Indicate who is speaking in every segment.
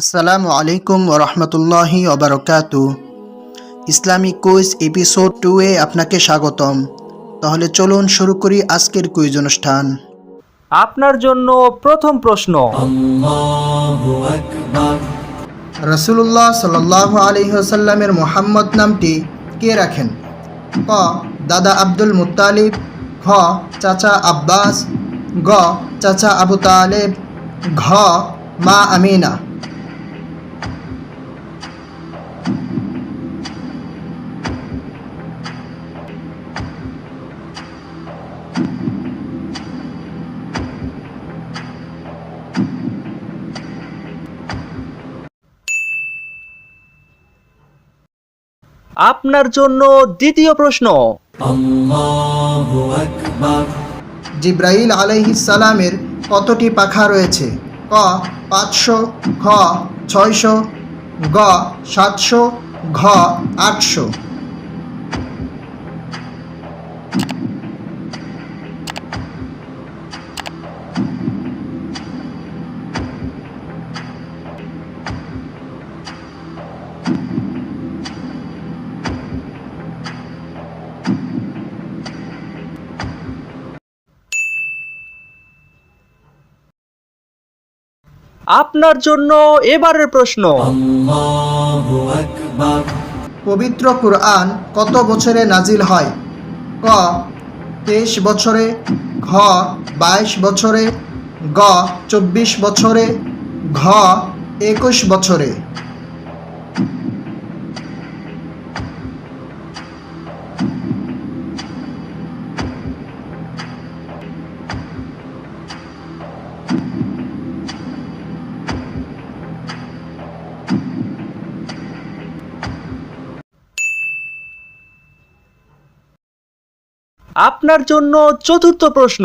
Speaker 1: আসসালামু আলাইকুম ওরহমতুল্লাহি ওবরকাত। ইসলামিক কুইজ এপিসোড টু এ আপনাকে স্বাগতম। তাহলে চলুন শুরু করি আজকের কুইজ অনুষ্ঠান।
Speaker 2: আপনার জন্য প্রথম প্রশ্ন।
Speaker 1: রসুল্লাহ সাল্লাহ আলহিহসাল্লামের মোহাম্মদ নামটি কে রাখেন? ক দাদা আব্দুল মুত্তালিব। ঘ চাচা আব্বাস। গ চাচা আবু তালেব। ঘ মা আমিনা।
Speaker 2: আপনার জন্য দ্বিতীয় প্রশ্ন।
Speaker 1: জিব্রাইল আলাইহিসালামের কতটি পাখা রয়েছে? ক পাঁচশো খ ছয়শো গ সাতশো ঘ আটশো।
Speaker 2: আপনার জন্য এবারের প্রশ্ন।
Speaker 1: পবিত্র কুরআন কত বছরে নাজিল হয়? ক তেইশ বছরে ঘ বাইশ বছরে গ চব্বিশ বছরে ঘ একুশ বছরে।
Speaker 2: আপনার জন্য চতুর্থ প্রশ্ন।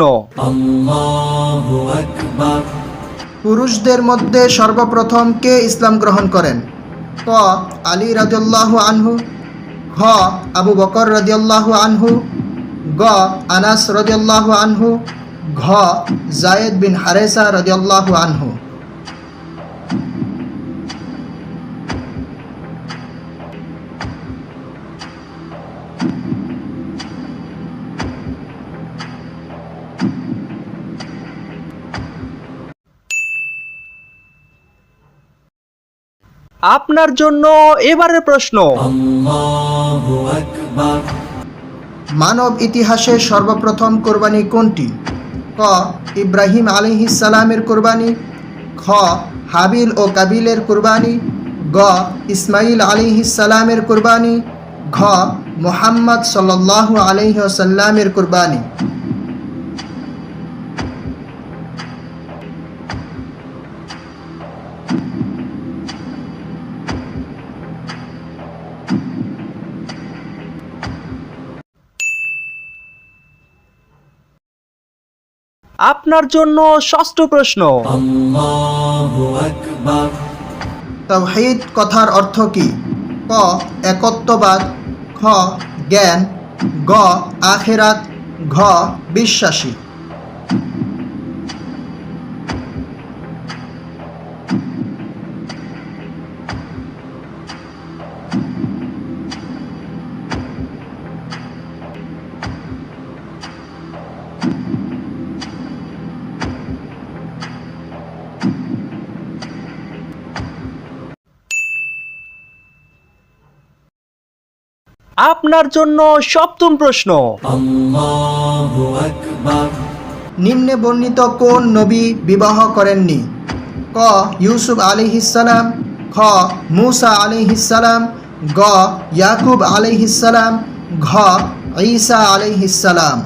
Speaker 1: পুরুষদের মধ্যে সর্বপ্রথম কে ইসলাম গ্রহণ করেন? ক আলী রাজিয়াল্লাহ আনহু। ঘ আবু বকর রাজিয়াল্লাহ আনহু। গ আনাস রাজিয়াল্লাহ আনহু। ঘ জায়েদ বিন হারেসা রাজিয়াল্লাহ আনহু।
Speaker 2: আপনার জন্য এবারের প্রশ্ন।
Speaker 1: মানব ইতিহাসে সর্বপ্রথম কোরবানি কোনটি? ক ইব্রাহিম আলিহিসালামের কোরবানি। খ হাবিল ও কাবিলের কোরবানি। গ ইসমাইল আলিহিসালামের কোরবানি। ঘ মোহাম্মদ সাল্লাহ আলহিহসাল্লামের কোরবানি।
Speaker 2: আপনার জন্য ষষ্ঠ প্রশ্ন।
Speaker 1: তাওহীদ কথার অর্থ কি? ক একত্ববাদ খ জ্ঞান গ আখেরাত ঘ বিশ্বাসী।
Speaker 2: আপনার জন্য সপ্তম প্রশ্ন।
Speaker 1: নিম্নে বর্ণিত কোন নবী বিবাহ করেননি? ক ইউসুফ আলিহিসাল্লাম খ মুসা আলিহিসাল্লাম গ ইয়াকুব আলিহিসাল্লাম ঘ ঈসা আলিহিসাল্লাম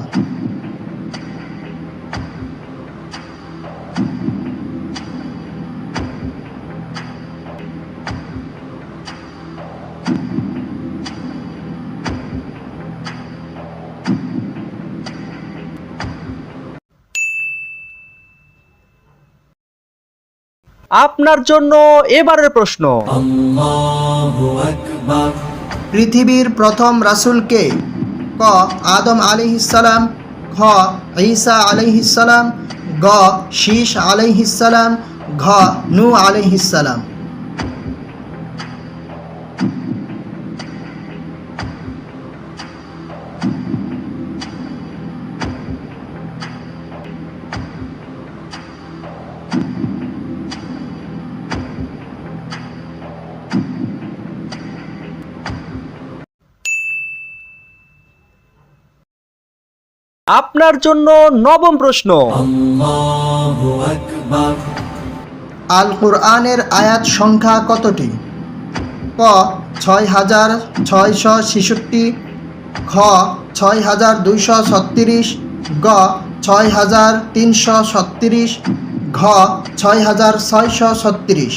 Speaker 2: আপনার জন্য এবারের প্রশ্ন।
Speaker 1: পৃথিবীর প্রথম রাসুলকে ক আদম আলিহিসাল্লাম ঘ ঈসা আলিহিসাল্লাম গ শীষ আলিহিসাল্লাম ঘ নু আলাইহিসালাম
Speaker 2: আপনার জন্য নবম প্রশ্ন।
Speaker 1: আল কুরআনের আয়াত সংখ্যা কতটি? ক ছয় হাজার ছয়শো ছেষট্টি খ ছয় হাজার দুইশো ছত্রিশ গ ছয় হাজার তিনশো ছত্রিশ ঘ ছয় হাজার ছয়শো ছত্রিশ।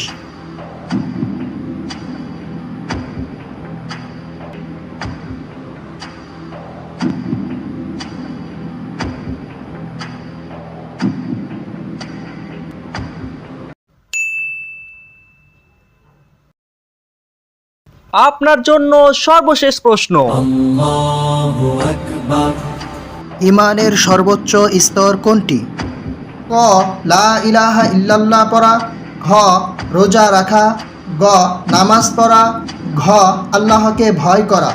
Speaker 2: আপনার জন্য সর্বশেষ প্রশ্ন।
Speaker 1: ইমানের সর্বোচ্চ স্তর কোনটি? ক লা ইলাহা ইল্লাল্লাহ পড়া ঘ রোজা রাখা গ নামাজ পড়া ঘ আল্লাহকে ভয় করা।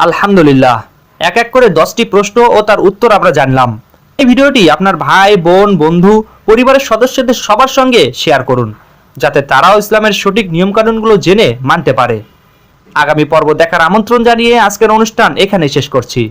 Speaker 2: আলহামদুলিল্লাহ। এক এক করে দশটি প্রশ্ন ও তার উত্তর আমরা জানলাম। এই ভিডিওটি আপনার ভাই, বোন, বন্ধু, পরিবারের সদস্যদের সবার সঙ্গে শেয়ার করুন, যাতে তারাও ইসলামের সঠিক নিয়মকানুনগুলো জেনে মানতে পারে। আগামী পর্ব দেখার আমন্ত্রণ জানিয়ে আজকের অনুষ্ঠান এখানে শেষ করছি।